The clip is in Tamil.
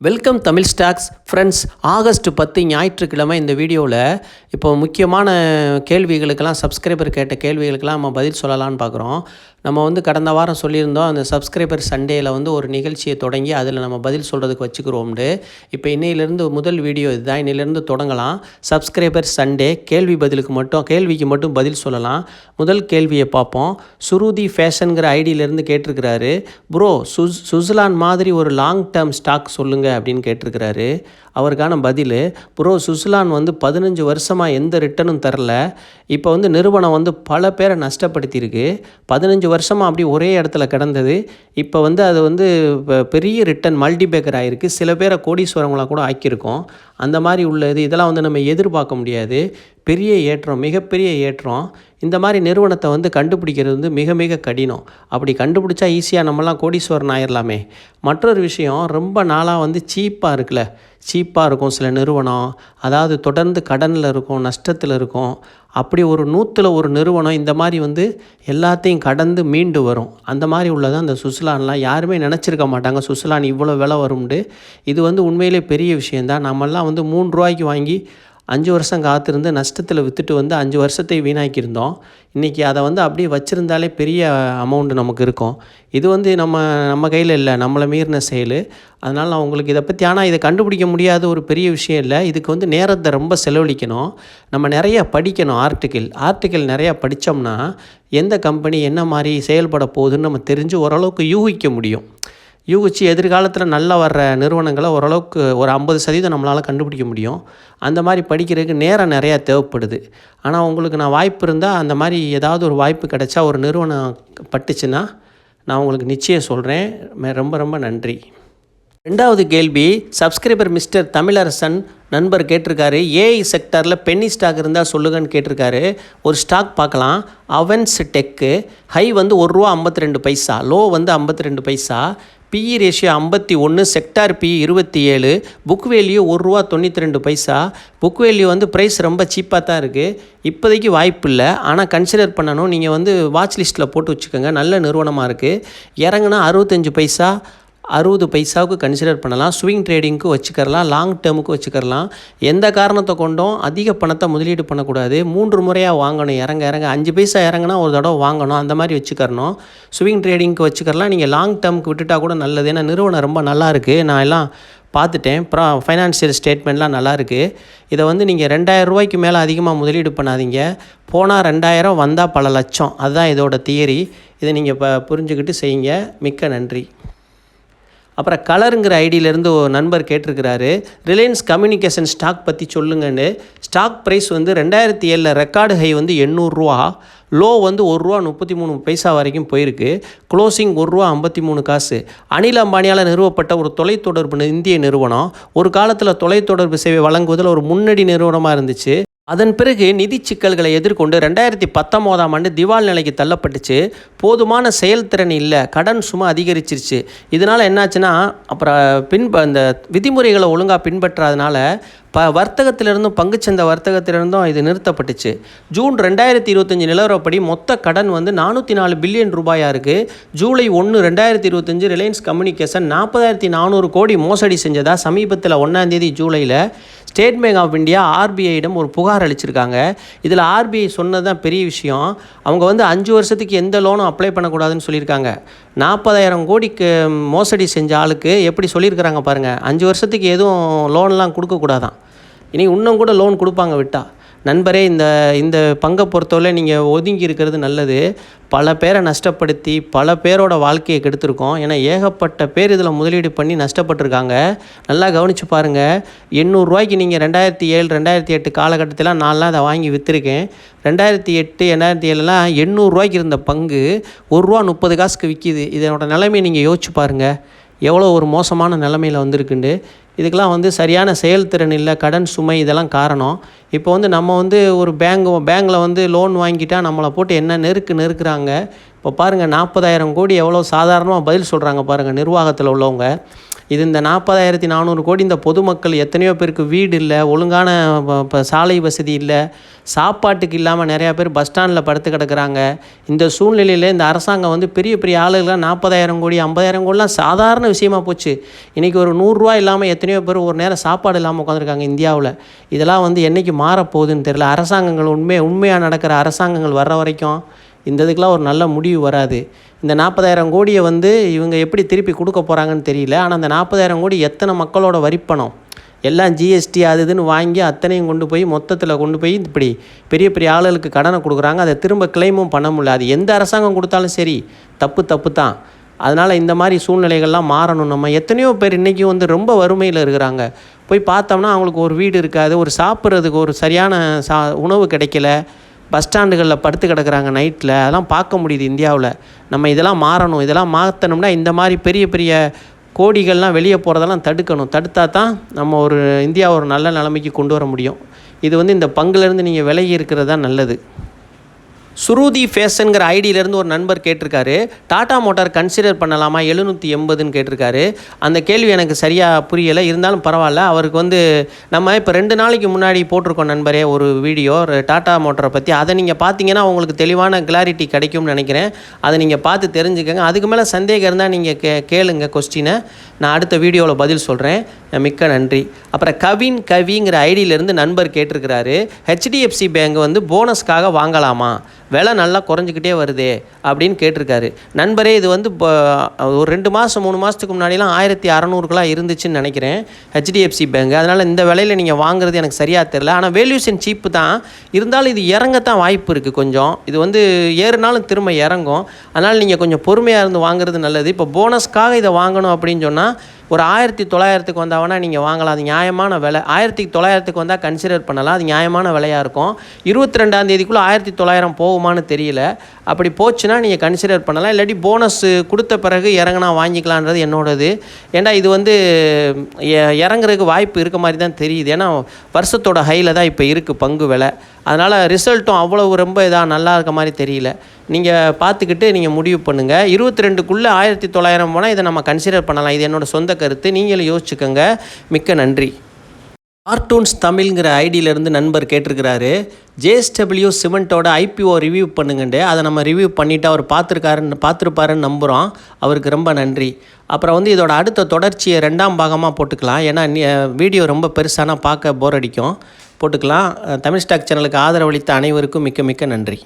Welcome Tamil stocks friends August பத்து ஞாயிற்றுக்கிழமை இந்த வீடியோவில் இப்போ முக்கியமான கேள்விகளுக்கெல்லாம் சப்ஸ்கிரைபர் கேட்ட கேள்விகளுக்கெல்லாம் நம்ம பதில் சொல்லலான்னு பார்க்குறோம். நம்ம வந்து கடந்த வாரம் சொல்லியிருந்தோம் அந்த சப்ஸ்கிரைபர் சண்டேயில் வந்து ஒரு நிகழ்ச்சியை தொடங்கி அதில் நம்ம பதில் சொல்கிறதுக்கு வச்சுக்கிறோம்னு இப்போ இன்னையிலேருந்து முதல் வீடியோ இதுதான். இன்னையிலேருந்து தொடங்கலாம். சப்ஸ்கிரைபர் சண்டே கேள்வி பதிலுக்கு மட்டும் கேள்விக்கு மட்டும் பதில் சொல்லலாம். முதல் கேள்வியை பார்ப்போம். சுருதி ஃபேஷனுங்கிற ஐடியிலேருந்து கேட்டிருக்கிறாரு. ப்ரோ சுஸ் சுஸ்லான் மாதிரி ஒரு லாங் டேர்ம் ஸ்டாக் சொல்லுங்கள் அப்படின்னு கேட்டிருக்கிறாரு. அவருக்கான பதில் ப்ரோ சுஸ்லான் வந்து பதினஞ்சு வருஷமாக எந்த ரிட்டர்னும் தரல. இப்போ வந்து நிறுவனம் வந்து பல பேரை நஷ்டப்படுத்தியிருக்கு. பதினஞ்சு வருஷமாக அப்படி ஒரே இடத்துல கிடந்தது. இப்போ வந்து அது வந்து பெரிய ரிட்டர்ன் மல்டிபேக்கர் ஆகிருக்கு சில பேரை கோடீஸ்வரங்களாக கூட ஆக்கியிருக்கோம். அந்த மாதிரி உள்ளது. இதெல்லாம் வந்து நம்ம எதிர்பார்க்க முடியாது. பெரிய ஏற்றம் மிகப்பெரிய ஏற்றம். இந்த மாதிரி நிறுவனத்தை வந்து கண்டுபிடிக்கிறது வந்து மிக மிக கடினம். அப்படி கண்டுபிடிச்சா ஈஸியாக நம்மலாம் கோடீஸ்வரன் ஆயிடலாமே மற்றொரு விஷயம் ரொம்ப நாளாக வந்து சீப்பாக இருக்குல்ல. சீப்பாக இருக்கும் சில நிறுவனம். அதாவது தொடர்ந்து கடனில் இருக்கும் நஷ்டத்தில் இருக்கும். அப்படி ஒரு நூற்றில் ஒரு நிறுவனம் இந்த மாதிரி வந்து எல்லாத்தையும் கடந்து மீண்டு வரும். அந்த மாதிரி உள்ளதான் அந்த சுஸ்லான்லாம் யாருமே நினச்சிருக்க மாட்டாங்க. சுஸ்லான் இவ்வளோ விலை வரும்ண்டு. இது வந்து உண்மையிலே பெரிய விஷயந்தான் நம்மெல்லாம் வந்து மூன்று ரூபாய்க்கு வாங்கி அஞ்சு வருஷம் காத்திருந்து நஷ்டத்தில் விற்றுட்டு வந்து அஞ்சு வருஷத்தை வீணாக்கியிருந்தோம். இன்றைக்கி அதை வந்து அப்படியே வச்சுருந்தாலே பெரிய அமௌண்ட் நமக்கு இருக்கும். இது வந்து நம்ம நம்ம கையில் இல்லை நம்மளை மீறின செயல். அதனால் நான் உங்களுக்கு இதை பற்றி ஆனால் இதை கண்டுபிடிக்க முடியாத ஒரு பெரிய விஷயம் இல்லை. இதுக்கு வந்து நேரத்தை ரொம்ப செலவழிக்கணும். நம்ம நிறைய படிக்கணும் ஆர்டிக்கிள் ஆர்டிக்கிள் நிறையா படித்தோம்னா எந்த கம்பெனி என்ன மாதிரி செயல்பட போகுதுன்னு நம்ம தெரிஞ்சு ஓரளவுக்கு யூகிக்க முடியும். யூகிச்சு எதிர்காலத்தில் நல்லா வர்ற நிறுவனங்களை ஓரளவுக்கு ஒரு ஐம்பது சதவீதம் நம்மளால் கண்டுபிடிக்க முடியும். அந்த மாதிரி படிக்கிறதுக்கு நேரம் நிறையா தேவைப்படுது. ஆனால் உங்களுக்கு நான் வாய்ப்பு இருந்தால் அந்த மாதிரி ஏதாவது ஒரு வாய்ப்பு கிடைச்சா ஒரு நிறுவனம் பட்டுச்சுன்னா நான் உங்களுக்கு நிச்சயம் சொல்கிறேன் ரொம்ப ரொம்ப நன்றி. ரெண்டாவது கேள்வி சப்ஸ்கிரைபர் மிஸ்டர் தமிழரசன் நண்பர் கேட்டிருக்காரு. ஏஐ செக்டரில் பென்னி ஸ்டாக் இருந்தால் சொல்லுங்கன்னு கேட்டிருக்காரு. ஒரு ஸ்டாக் பார்க்கலாம். அவன்ஸ் டெக்கு ஹை வந்து ஒரு ரூபா ஐம்பத்தி ரெண்டு பைசா லோ வந்து ஐம்பத்தி ரெண்டு பைசா. பிஇ ரேஷியோ ஐம்பத்தி ஒன்று செக்டார் பி இருபத்தி ஏழு புக் வேல்யூ ஒரு ரூபா தொண்ணூற்றி ரெண்டு பைசா. புக் வேல்யூ வந்து ப்ரைஸ் ரொம்ப சீப்பாக தான் இருக்குது இப்போதைக்கு வாய்ப்பு இல்லை. ஆனால் கன்சிடர் பண்ணணும். நீங்கள் வந்து வாட்ச் லிஸ்ட்டில் போட்டு வச்சுக்கோங்க. நல்ல நிறுவனமாக இருக்குது இறங்குனா அறுபத்தஞ்சு பைசா. அறுபது பைசாவுக்கு கன்சிடர் பண்ணலாம் ஸ்விங் ட்ரேடிங்க்கு வச்சுக்கரலாம் லாங் டேர்முக்கு வச்சுக்கரலாம் எந்த காரணத்தை கொண்டும் அதிக பணத்தை முதலீடு பண்ணக்கூடாது. மூன்று முறையாக வாங்கணும். இறங்க இறங்க. அஞ்சு பைசா இறங்குனா ஒரு தடவை வாங்கணும். அந்த மாதிரி வச்சுக்கறணும். ஸ்விங் ட்ரேடிங்க்கு வச்சுக்கரலாம் நீங்கள் லாங் டேர்முக்கு விட்டுட்டா கூட நல்லது. ஏன்னா நிறுவனம் ரொம்ப நல்லா இருக்குது நான் எல்லாம் பார்த்துட்டேன். அப்புறம் ஃபைனான்சியல் ஸ்டேட்மெண்ட்லாம் நல்லா இருக்குது இதை வந்து நீங்கள் ரெண்டாயிரம் ரூபாய்க்கு மேலே அதிகமாக முதலீடு பண்ணாதீங்க. போனால் ரெண்டாயிரம் வந்தால் பல லட்சம். அதுதான் இதோட தியரி இதை நீங்கள் இப்போ புரிஞ்சுக்கிட்டு செய்யுங்க. மிக்க நன்றி. அப்புறம் கலருங்கிற ஐடியிலேருந்து ஒரு நண்பர் கேட்டிருக்கிறாரு ரிலையன்ஸ் கம்யூனிகேஷன் ஸ்டாக் பற்றி சொல்லுங்கன்னு. ஸ்டாக் ப்ரைஸ் வந்து ரெண்டாயிரத்தி ஏழில் ரெக்கார்டு ஹை வந்து எண்ணூறுரூவா லோ வந்து ஒரு ரூபா முப்பத்தி மூணு பைசா வரைக்கும் போயிருக்கு. க்ளோசிங் ஒரு ரூபா ஐம்பத்தி மூணு காசு. அனில் அம்பானியால் நிறுவப்பட்ட ஒரு தொலைத்தொடர்பு இந்திய நிறுவனம். ஒரு காலத்தில் தொலைத்தொடர்பு சேவை வழங்குவதில் ஒரு முன்னணி நிறுவனமாக இருந்துச்சு. அதன் பிறகு நிதி சிக்கல்களை எதிர்கொண்டு ரெண்டாயிரத்தி பத்தொம்போதாம் ஆண்டு திவால் நிலைக்கு தள்ளப்பட்டுச்சு. போதுமான செயல்திறன் இல்லை. கடன் சுமை அதிகரிச்சிருச்சு. இதனால் என்னாச்சுன்னா அப்புறம் பின்ப இந்த விதிமுறைகளை ஒழுங்காக பின்பற்றாதனால ப வர்த்தகத்திலிருந்தும் பங்குச்சந்தை வர்த்தகத்திலிருந்தும் இது நிறுத்தப்பட்டுச்சு. ஜூன் ரெண்டாயிரத்தி இருபத்தஞ்சி நிலவரப்படி மொத்த கடன் வந்து நானூற்றி நாலு பில்லியன் ரூபாயாக இருக்குது ஜூலை ஒன்று ரெண்டாயிரத்தி இருபத்தஞ்சு ரிலையன்ஸ் கம்யூனிகேஷன் நாற்பதாயிரத்தி நானூறு கோடி மோசடி செஞ்சதாக சமீபத்தில் ஒன்றாந்தேதி ஜூலையில் ஸ்டேட் பேங்க் ஆஃப் இந்தியா ஆர்பிஐயிடம் ஒரு புகார் அளிச்சிருக்காங்க. இதில் ஆர்பிஐ சொன்னது தான் பெரிய விஷயம். அவங்க வந்து அஞ்சு வருஷத்துக்கு எந்த லோனும் அப்ளை பண்ணக்கூடாதுன்னு சொல்லியிருக்காங்க. நாற்பதாயிரம் கோடிக்கு மோசடி செஞ்ச ஆளுக்கு எப்படி சொல்லியிருக்கிறாங்க பாருங்கள் அஞ்சு வருஷத்துக்கு எதுவும் லோன்லாம் கொடுக்கக்கூடாதான். இனி இன்னும் கூட லோன் கொடுப்பாங்க விட்டா. நண்பரே இந்த இந்த பங்கை பொறுத்தவரை நீங்கள் ஒதுங்கி இருக்கிறது நல்லது. பல பேரை நஷ்டப்படுத்தி பல பேரோட வாழ்க்கையை கெடுத்திருக்கோம். ஏன்னா ஏகப்பட்ட பேர் இதில் முதலீடு பண்ணி நஷ்டப்பட்டிருக்காங்க. நல்லா கவனித்து பாருங்கள் எண்ணூறுரூவாய்க்கு நீங்கள் ரெண்டாயிரத்தி ஏழு ரெண்டாயிரத்தி எட்டு காலகட்டத்தில் நான்லாம் அதை வாங்கி விற்றுருக்கேன் ரெண்டாயிரத்தி எட்டு ரெண்டாயிரத்தி ஏழுலாம் எண்ணூறுரூவாய்க்கு இருந்த பங்கு ஒரு ரூபா முப்பது காசுக்கு விற்கிது இதனோட நிலைமையை நீங்கள் யோசிச்சு பாருங்கள் எவ்வளோ ஒரு மோசமான நிலமையில் வந்திருக்குண்டு இதுக்கெலாம் வந்து சரியான செயல்திறன் இல்லை கடன் சுமை இதெல்லாம் காரணம். இப்போ வந்து நம்ம வந்து ஒரு பேங்க் பேங்க்கில் வந்து லோன் வாங்கிட்டால் நம்மளை போட்டு என்ன நெருக்கு நெருக்கிறாங்க? இப்போ பாருங்கள் நாற்பதாயிரம் கோடி எவ்வளோ சாதாரணமாக பதில் சொல்கிறாங்க பாருங்கள் நிர்வாகத்தில் உள்ளவங்க. இது இந்த நாற்பதாயிரத்தி நானூறு கோடி இந்த பொதுமக்கள் எத்தனையோ பேருக்கு வீடு இல்லை ஒழுங்கான இப்போ சாலை வசதி இல்லை சாப்பாட்டுக்கு இல்லாமல் நிறையா பேர் பஸ் ஸ்டாண்டில் படுத்து கிடக்குறாங்க. இந்த சூழ்நிலையில் இந்த அரசாங்கம் வந்து பெரிய பெரிய ஆளுகள்லாம் நாற்பதாயிரம் கோடி ஐம்பதாயிரம் கோடிலாம் சாதாரண விஷயமா போச்சு. இன்றைக்கி ஒரு நூறுரூவா இல்லாமல் எத்தனையோ பேர் ஒரு நேரம் சாப்பாடு இல்லாமல் உட்காந்துருக்காங்க இந்தியாவில். இதெல்லாம் வந்து என்றைக்கு மாறப்போகுதுன்னு தெரியல. அரசாங்கங்கள் உண்மை உண்மையாக நடக்கிற அரசாங்கங்கள் வர்ற வரைக்கும் இந்த இதுக்கெலாம் ஒரு நல்ல முடிவு வராது. இந்த நாற்பதாயிரம் கோடியை வந்து இவங்க எப்படி திருப்பி கொடுக்க போகிறாங்கன்னு தெரியல. ஆனால் அந்த நாற்பதாயிரம் கோடி எத்தனை மக்களோட வரிப்பணம்? எல்லாம் ஜிஎஸ்டி அது இதுன்னு வாங்கி அத்தனையும் கொண்டு போய் மொத்தத்தில் கொண்டு போய் இப்படி பெரிய பெரிய ஆளுகளுக்கு கடனை கொடுக்குறாங்க. அதை திரும்ப கிளைமும் பண்ண முடியல. அது எந்த அரசாங்கம் கொடுத்தாலும் சரி தப்பு தப்பு தான். அதனால் இந்த மாதிரி சூழ்நிலைகள்லாம் மாறணும். நம்ம எத்தனையோ பேர் இன்றைக்கும் வந்து ரொம்ப வறுமையில் இருக்கிறாங்க. போய் பார்த்தோம்னா அவங்களுக்கு ஒரு வீடு இருக்காது ஒரு சாப்பிட்றதுக்கு ஒரு சரியான சா உணவு கிடைக்கல. பஸ் ஸ்டாண்டுகளில் படுத்து கிடக்கிறாங்க நைட்டில் அதெல்லாம் பார்க்க முடியுது இந்தியாவில். நம்ம இதெல்லாம் மாறணும். இதெல்லாம் மாற்றணும்னா இந்த மாதிரி பெரிய பெரிய கோடிகள்லாம் வெளியே போகிறதெல்லாம் தடுக்கணும். தடுத்தா தான் நம்ம ஒரு இந்தியா ஒரு நல்ல நிலைமைக்கு கொண்டு வர முடியும். இது வந்து இந்த பங்குலேருந்து நீங்கள் விலகி இருக்கிறது தான் நல்லது. சுருதி ஃபேஷனுங்கிற ஐடியிலேருந்து ஒரு நண்பர் கேட்டிருக்காரு. டாடா மோட்டார் கன்சிடர் பண்ணலாமா? எழுநூற்றி எண்பதுன்னு கேட்டிருக்காரு. அந்த கேள்வி எனக்கு சரியாக புரியலை. இருந்தாலும் பரவாயில்ல. அவருக்கு வந்து நம்ம இப்போ ரெண்டு நாளைக்கு முன்னாடி போட்டிருக்கோம் நண்பரே ஒரு வீடியோ. ஒரு டாடா மோட்டரை பற்றி அதை நீங்கள் பார்த்தீங்கன்னா உங்களுக்கு தெளிவான கிளாரிட்டி கிடைக்கும்னு நினைக்கிறேன். அதை நீங்கள் பார்த்து தெரிஞ்சுக்கங்க. அதுக்கு மேலே சந்தேகம் இருந்தால் நீங்கள் கே கேளுங்க கொஸ்டினை நான் அடுத்த வீடியோவில் பதில் சொல்கிறேன் மிக்க நன்றி. அப்புறம் கவின் கவிங்கிற ஐடியிலேருந்து நண்பர் கேட்டிருக்கிறாரு. ஹெச்டிஎஃப்சி பேங்க் வந்து போனஸ்க்காக வாங்கலாமா? விலை நல்லா குறைஞ்சிக்கிட்டே வருதே அப்படின்னு கேட்டிருக்காரு. நண்பரே இது வந்து இப்போ ஒரு ரெண்டு மாதம் மூணு மாதத்துக்கு முன்னாடிலாம் ஆயிரத்தி அறநூறுக்கெலாம் இருந்துச்சுன்னு நினைக்கிறேன் ஹெச்டிஎஃப்சி பேங்க் அதனால் இந்த விலையில் நீங்கள் வாங்குறது எனக்கு சரியாக தெரில ஆனால் வேல்யூஷன் சீப்பு தான். இருந்தாலும் இது இறங்கத்தான் வாய்ப்பு இருக்குது கொஞ்சம். இது வந்து ஏறுனாலும் திரும்ப இறங்கும். அதனால் நீங்கள் கொஞ்சம் பொறுமையாக இருந்து வாங்குறது நல்லது. இப்போ போனஸ்க்காக இதை வாங்கணும் அப்படின்னு சொன்னால் ஒரு ஆயிரத்தி தொள்ளாயிரத்துக்கு வந்தாங்கன்னா நீங்கள் வாங்கலாம். அது நியாயமான விலை. ஆயிரத்தி தொள்ளாயிரத்துக்கு வந்தால் கன்சிடர் பண்ணலாம். அது நியாயமான விலையாக இருக்கும். இருபத்தி ரெண்டாம் தேதிக்குள்ளே ஆயிரத்தி தொள்ளாயிரம் போகுமான்னு தெரியல. அப்படி போச்சுன்னா நீங்கள் கன்சிடர் பண்ணலாம். இல்லாட்டி போனஸ் கொடுத்த பிறகு இறங்கினா வாங்கிக்கலான்றது என்னோடது. ஏன்னா இது வந்து எ- இறங்குறதுக்கு வாய்ப்பு இருக்க மாதிரி தான் தெரியுது. ஏன்னா வருஷத்தோட ஹையில் தான் இப்போ இருக்குது பங்கு விலை. அதனால் ரிசல்ட்டும் அவ்வளவு ரொம்ப இதாக நல்லா இருக்க மாதிரி தெரியல. நீங்கள் பார்த்துக்கிட்டு நீங்கள் முடிவு பண்ணுங்கள் இருபத்தி ரெண்டுக்குள்ளே ஆயிரத்தி தொள்ளாயிரம் போனால் இதை நம்ம கன்சிடர் பண்ணலாம். இது என்னோடய சொந்த கருத்து. நீங்களும் யோசிச்சுக்கோங்க. மிக்க நன்றி. கார்ட்டூன்ஸ் தமிழ்ங்கிற ஐடியிலேருந்து நண்பர் கேட்டிருக்கிறாரு. ஜேஎஸ்டபிள்யூ சிமெண்ட்டோட ஐபிஓ ரிவ்யூ பண்ணுங்கண்டு. அதை நம்ம ரிவ்யூ பண்ணிவிட்டு அவர் பார்த்துருக்காருன்னு பார்த்துருப்பாருன்னு நம்புகிறோம் அவருக்கு ரொம்ப நன்றி. அப்புறம் வந்து இதோட அடுத்த தொடர்ச்சியை ரெண்டாம் பாகமாக போட்டுக்கலாம். ஏன்னா வீடியோ ரொம்ப பெருசானா பார்க்க போர் அடிக்கும். போட்டுக்கலாம். தமிழ் ஸ்டாக் சேனலுக்கு ஆதரவளித்த அனைவருக்கும் மிக்க மிக்க நன்றி.